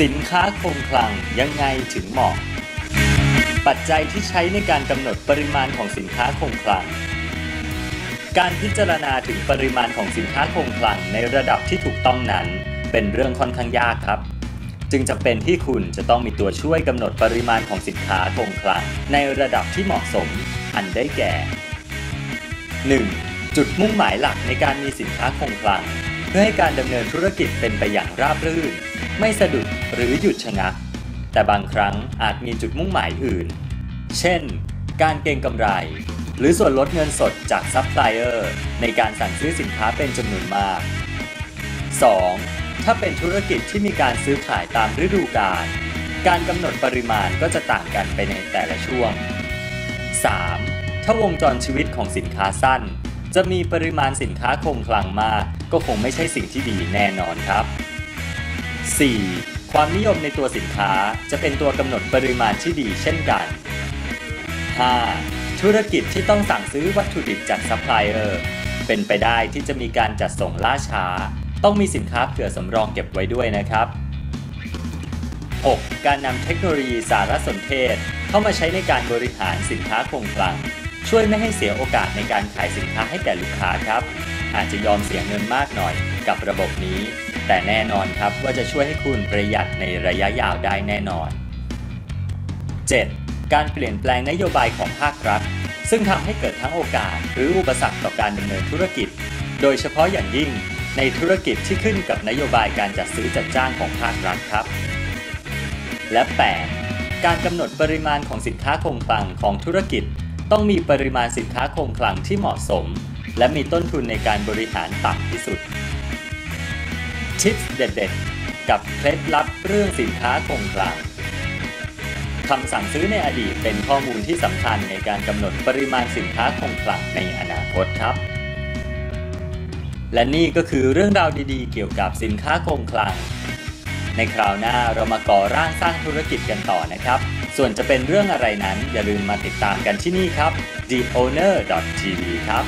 สินค้าคงคลังยังไงถึงเหมาะ ปัจจัยที่ใช้ในการกำหนดปริมาณของสินค้าคงคลัง การพิจารณาถึงปริมาณของสินค้าคงคลังในระดับที่ถูกต้องนั้น เป็นเรื่องค่อนข้างยากครับ จึงจำเป็นที่คุณจะต้องมีตัวช่วยกำหนดปริมาณของสินค้าคงคลังในระดับที่เหมาะสม อันได้แก่ 1. จุดมุ่งหมายหลักในการมีสินค้าคงคลัง เพื่อให้การดำเนินธุรกิจเป็นไปอย่างราบรื่น ไม่สะดุด หรือหยุดชะงัก แต่บางครั้งอาจมีจุดมุ่งหมายอื่น เช่น การเก็งกำไร หรือส่วนลดเงินสดจากซัพพลายเออร์ในการสั่งซื้อสินค้าเป็นจำนวนมาก 2. ถ้าเป็นธุรกิจที่มีการซื้อขายตามฤดูกาลการกำหนดปริมาณก็จะต่างกันไปในแต่ละช่วง 3. ถ้าวงจรชีวิตของสินค้าสั้น จะมีปริมาณสินค้าคงคลังมาก ก็คงไม่ใช่สิ่งที่ดีแน่นอนครับ 4. ความนิยมในตัวสินค้าจะเป็นตัวกำหนดปริมาณที่ดีเช่นกัน 5. ธุรกิจที่ต้องสั่งซื้อวัตถุดิบจากซัพพลายเออร์เป็นไปได้ที่จะมีการจัดส่งล่าช้า ต้องมีสินค้าเผื่อสำรองเก็บไว้ด้วยนะครับ 6. การนำเทคโนโลยีสารสนเทศ เข้ามาใช้ในการบริหารสินค้าคงคลัง ช่วยไม่ให้เสียโอกาสในการขายสินค้าให้แก่ลูกค้าครับ อาจจะยอมเสียเงินมากหน่อยกับระบบนี้ แต่แน่นอนครับว่าจะช่วยให้คุณประหยัดในระยะยาวได้แน่นอน 7. การเปลี่ยนแปลงนโยบายของภาครัฐ ซึ่งทำให้เกิดทั้งโอกาส หรืออุปสรรคต่อการดำเนินธุรกิจ โดยเฉพาะอย่างยิ่ง ในธุรกิจที่ขึ้นกับนโยบายการจัดซื้อจัดจ้างของภาครัฐครับ และ 8. การกำหนดปริมาณของสินค้าคงคลังของธุรกิจ ต้องมีปริมาณสินค้าคงคลังที่เหมาะสม และมีต้นทุนในการบริหารต่ำที่สุด ทิปเด็ดๆ กับเคล็ดลับเรื่องสินค้าคงคลังคำสั่งซื้อในอดีตเป็นข้อมูลที่สำคัญในการกำหนดปริมาณสินค้าคงคลังในอนาคตครับ และนี่ก็คือเรื่องราวดีๆ เกี่ยวกับสินค้าคงคลัง ในคราวหน้าเรามาก่อร่างสร้างธุรกิจกันต่อนะครับ ส่วนจะเป็นเรื่องอะไรนั้นอย่าลืมมาติดตามกันที่นี่ครับ theowner.tv ครับ